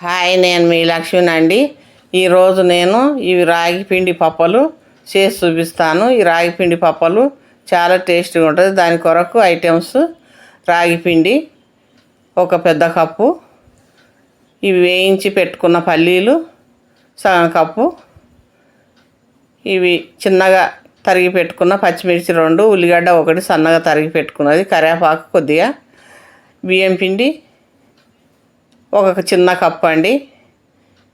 Hi నేను మీ లక్ష్మిని అండి. ఈరోజు నేను ఇవి రాగి పిండి పప్పలు చేసి చూపిస్తాను. ఈ రాగి పిండి పప్పలు చాలా టేస్టీగా ఉంటుంది. దాని కొరకు ఐటమ్స్ రాగి పిండి ఒక పెద్ద కప్పు ఇవి వేయించి పెట్టుకున్న పల్లీలు సగం కప్పు ఇవి చిన్నగా తరిగి పెట్టుకున్న పచ్చిమిర్చి రెండు ఉల్లిగడ్డ ఒకటి సన్నగా తరిగి పెట్టుకున్నది కరివేపాకు కొద్దిగా బియ్యం పిండి ఒక చిన్న కప్పు అండి.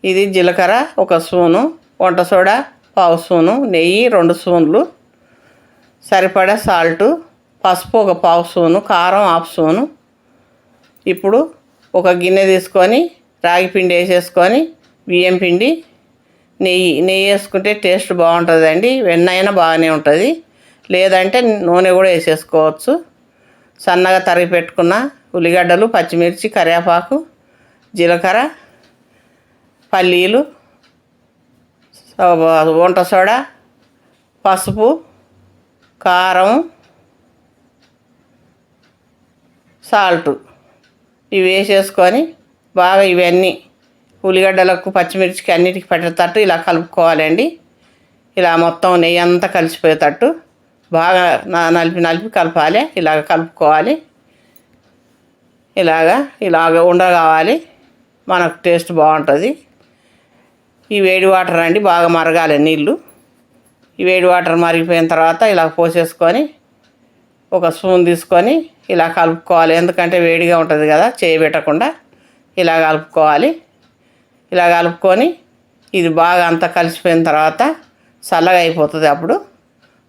ఇది జీలకర్ర ఒక స్పూను వంట సోడా పావు స్పూను నెయ్యి రెండు స్పూన్లు సరిపడా సాల్టు పసుపు ఒక పావు స్పూను కారం హాఫ్ స్పూను. ఇప్పుడు ఒక గిన్నె తీసుకొని రాగి పిండి వేసేసుకొని బియ్యం పిండి నెయ్యి నెయ్యి వేసుకుంటే టేస్ట్ బాగుంటుందండి. వెన్న అయినా బాగానే ఉంటుంది. లేదంటే నూనె కూడా వేసేసుకోవచ్చు. సన్నగా తరిగి పెట్టుకున్న ఉల్లిగడ్డలు పచ్చిమిర్చి కరివేపాకు జీలకర్ర పల్లీలు వంట సోడా పసుపు కారం సాల్ట్ ఇవి వేసేసుకొని బాగా ఇవన్నీ ఉల్లిగడ్డలకు పచ్చిమిర్చికి అన్నిటికి పట్టేటట్టు ఇలా కలుపుకోవాలండి. ఇలా మొత్తం నెయ్యి అంతా కలిసిపోయేటట్టు బాగా నలిపి నలిపి కలపాలి. ఇలాగ కలుపుకోవాలి. ఇలాగా ఇలాగ ఉండగావాలి. మనకు టేస్ట్ బాగుంటుంది. ఈ వేడి వాటర్ అండి బాగా మరగాలి నీళ్ళు. ఈ వేడి వాటర్ మరిగిపోయిన తర్వాత ఇలా పోసేసుకొని ఒక స్పూన్ తీసుకొని ఇలా కలుపుకోవాలి. ఎందుకంటే వేడిగా ఉంటుంది కదా చేయబెట్టకుండా ఇలా కలుపుకోవాలి. ఇలా కలుపుకొని ఇది బాగా అంతా కలిసిపోయిన తర్వాత చల్లగా అయిపోతుంది అప్పుడు.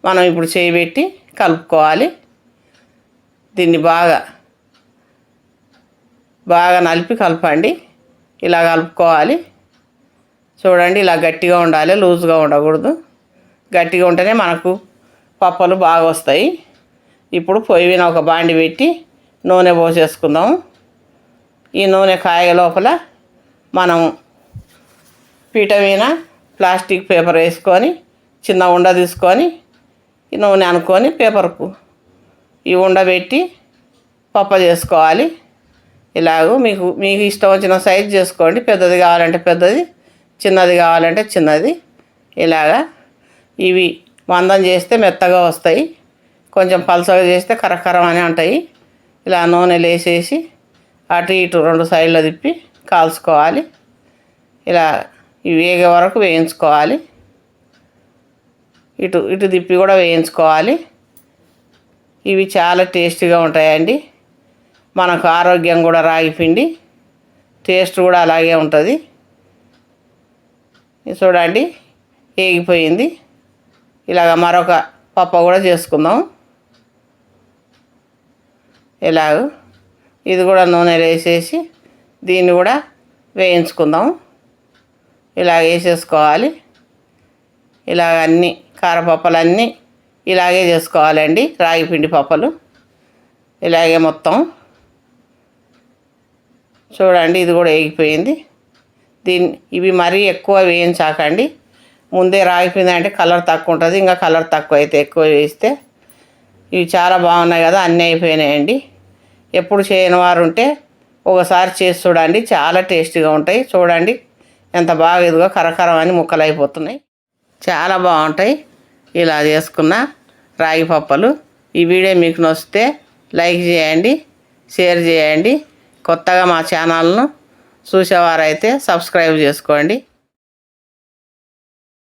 మనం ఇప్పుడు చేయబెట్టి కలుపుకోవాలి. దీన్ని బాగా బాగా నలిపి కలపండి. ఇలా కలుపుకోవాలి. చూడండి ఇలా గట్టిగా ఉండాలి లూజ్గా ఉండకూడదు. గట్టిగా ఉంటేనే మనకు పప్పలు బాగా వస్తాయి. ఇప్పుడు పొయ్యి మీద ఒక బాండి పెట్టి నూనె పోసేసుకుందాం. ఈ నూనె కాయ లోపల మనం పీట మీద ప్లాస్టిక్ పేపర్ వేసుకొని చిన్న ఉండ తీసుకొని ఈ నూనె అనుకొని పేపర్కు ఈ ఉండ పెట్టి పప్ప చేసుకోవాలి. ఇలాగూ మీకు మీకు ఇష్టం వచ్చిన సైజ్ చేసుకోండి. పెద్దది కావాలంటే పెద్దది చిన్నది కావాలంటే చిన్నది. ఇలాగా ఇవి మందం చేస్తే మెత్తగా వస్తాయి. కొంచెం పలసగా చేస్తే కరకరం అని ఉంటాయి ఇలా నూనె వేసేసి అటు ఇటు రెండు సైడ్లో తిప్పి కాల్చుకోవాలి. ఇలా ఇవి వేగే వరకు వేయించుకోవాలి. ఇటు ఇటు తిప్పి కూడా వేయించుకోవాలి. ఇవి చాలా టేస్టీగా ఉంటాయండి. మనకు ఆరోగ్యం కూడా రాగి పిండి టేస్ట్ కూడా అలాగే ఉంటుంది. చూడండి ఏగిపోయింది ఇలాగ మరొక పప్ప కూడా చేసుకుందాం. ఇలాగ ఇది కూడా నూనెలో వేసేసి దీన్ని కూడా వేయించుకుందాం. ఇలాగ వేసేసుకోవాలి. ఇలాగ అన్నీ కారపప్పలన్నీ ఇలాగే చేసుకోవాలండి రాగి పిండి పప్పలు. ఇలాగే మొత్తం. చూడండి ఇది కూడా వేగిపోయింది దీన్ని ఇవి మరీ ఎక్కువ వేయించాకండి ముందే రాగిపోయిందంటే కలర్ తక్కువ ఉంటుంది ఇంకా కలర్ తక్కువ అయితే ఎక్కువ వేస్తే. ఇవి చాలా బాగున్నాయి కదా అన్నీ అయిపోయినాయండి. ఎప్పుడు చేయని వారు ఉంటే ఒకసారి చేసి చూడండి చాలా టేస్టీగా ఉంటాయి. చూడండి ఎంత బాగా ఇదిగో కరకరం అని ముక్కలు అయిపోతున్నాయి చాలా బాగుంటాయి. ఇలా చేసుకున్న రాగి పప్పలు. ఈ వీడియో మీకు నచ్చితే లైక్ చేయండి షేర్ చేయండి. కొత్తగా మా ఛానల్ను చూసేవారైతే సబ్స్క్రైబ్ చేసుకోండి.